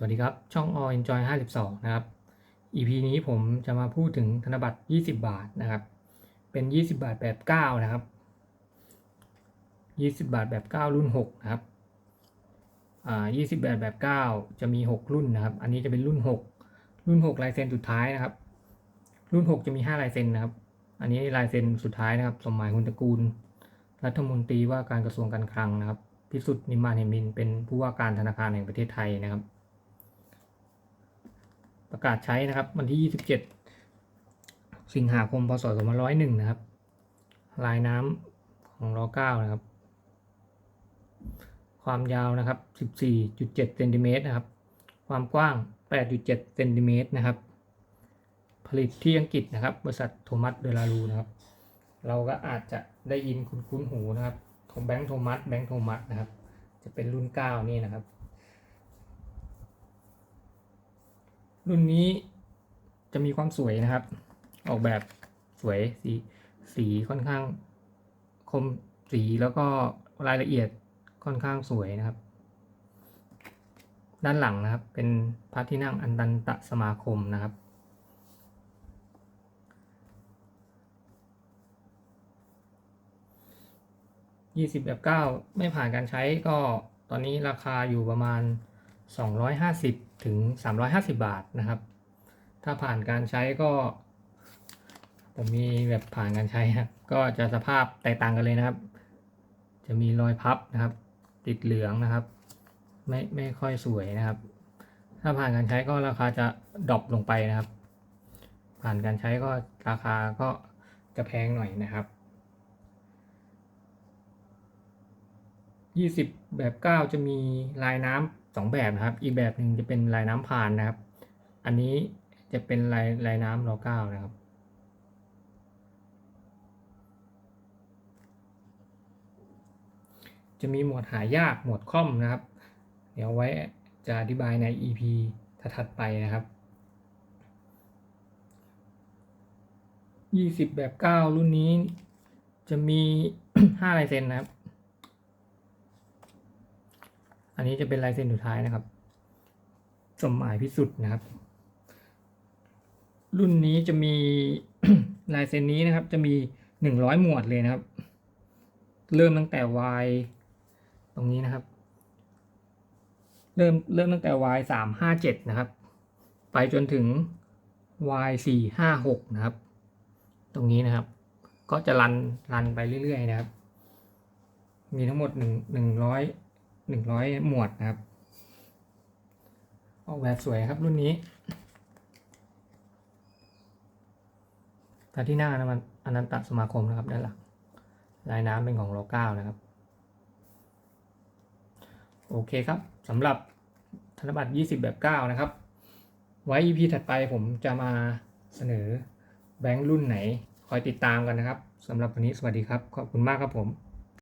สวัสดีครับ ช่อง All Enjoy 52 นะครับ EP นี้ผมจะมาพูดถึงธนบัตร 20 บาทนะครับ เป็น 20 บาทแบบ 9 นะครับ 20 บาทแบบ 9 รุ่น 6 นะครับ อ่า 20 บาทแบบ 9 จะมี 6 รุ่นนะครับ อันนี้จะเป็นรุ่น 6 รุ่น 6 ลายเซ็นสุดท้ายนะครับ รุ่น 6 จะมี 5 ลายเซ็นนะครับ อันนี้ลายเซ็นสุดท้ายนะครับ สมหมายคุณตระกูล รัฐมนตรีว่าการกระทรวงการคลังนะครับ พิสุทธิ์นิมมานเหมิน เป็นผู้ว่าการธนาคารแห่งประเทศไทยนะครับ ประกาศใช้นะครับ วันที่ 27 สิงหาคมพศ2501 นะครับ ลายน้ำของร9นะครับ ความยาวนะครับ 14.7เซนติเมตรนะครับ ความกว้าง 8.7เซนติเมตรนะครับ ผลิตที่อังกฤษนะครับ บริษัทโทมัสเดลารูนะครับ เราก็อาจจะได้ยินคุ้นคุ้นๆหูนะครับ ของแบงค์โทมัสแบงค์โทมัสนะครับ จะเป็นรุ่น 9 นี่นะครับ รุ่นนี้จะมีความสวยนะครับ ออกแบบสวยสีสีค่อนข้างคมสีแล้วก็รายละเอียดค่อนข้างสวยนะครับ ด้านหลังนะครับเป็นพระที่นั่งอันดันตะสมาคมนะครับ20แบบ9ไม่ผ่านการใช้ก็ตอนนี้ราคาอยู่ประมาณ 250 ถึง 350 บาทนะครับ ถ้าผ่านการใช้ก็ ผมมีแบบผ่านการใช้ครับก็จะสภาพแตกต่างกันเลยนะครับ จะมีรอยพับนะครับ ติดเหลืองนะครับ ไม่ไม่ค่อยสวยนะครับ ถ้าผ่านการใช้ก็ราคาจะดรอปลงไปนะครับ ผ่านการใช้ก็ราคาก็จะแพงหน่อยนะครับยี่สิบแบบเก้าจะมีลายน้ำ สองแบบนะครับ อีกแบบหนึ่งจะเป็นลายน้ำพานนะครับ อันนี้จะเป็นลายลายน้ำรอเก้านะครับ จะมีหมวดหายากหมวดค่อมนะครับ เดี๋ยวไว้จะอธิบายใน EP ถัดไปนะครับยี่สิบแบบเก้ารุ่นนี้จะมีห้าลายเซ็นนะครับ อันนี้จะเป็นลายเซ็นสุดท้ายนะครับ สมหมายพิสุทธิ์นะครับ รุ่นนี้จะมีลายเซ็นนี้นะครับ จะมีหนึ่งร้อยหมวดเลยนะครับ เริ่มตั้งแต่ Y ตรงนี้นะครับ เริ่มเริ่มตั้งแต่ Y สามห้าเจ็ดนะครับ ไปจนถึง Y สี่ห้าหกนะครับ ตรงนี้นะครับ ก็จะรันรันไปเรื่อยๆนะครับ มีทั้งหมดหนึ่งหนึ่งร้อย หนึ่งร้อยหมวดนะครับออกแบบสวยครับรุ่นนี้พระที่หน้านะมันอนันตสมาคมนะครับด้านหลังลายน้ำเป็นของโลเก้านะครับ โอเคครับสำหรับธนบัตร 20 แบบ 9 นะครับ ไว้ EP ถัดไปผมจะมาเสนอแบงค์รุ่นไหน คอยติดตามกันนะครับสำหรับวันนี้สวัสดีครับ ขอบคุณมากครับผม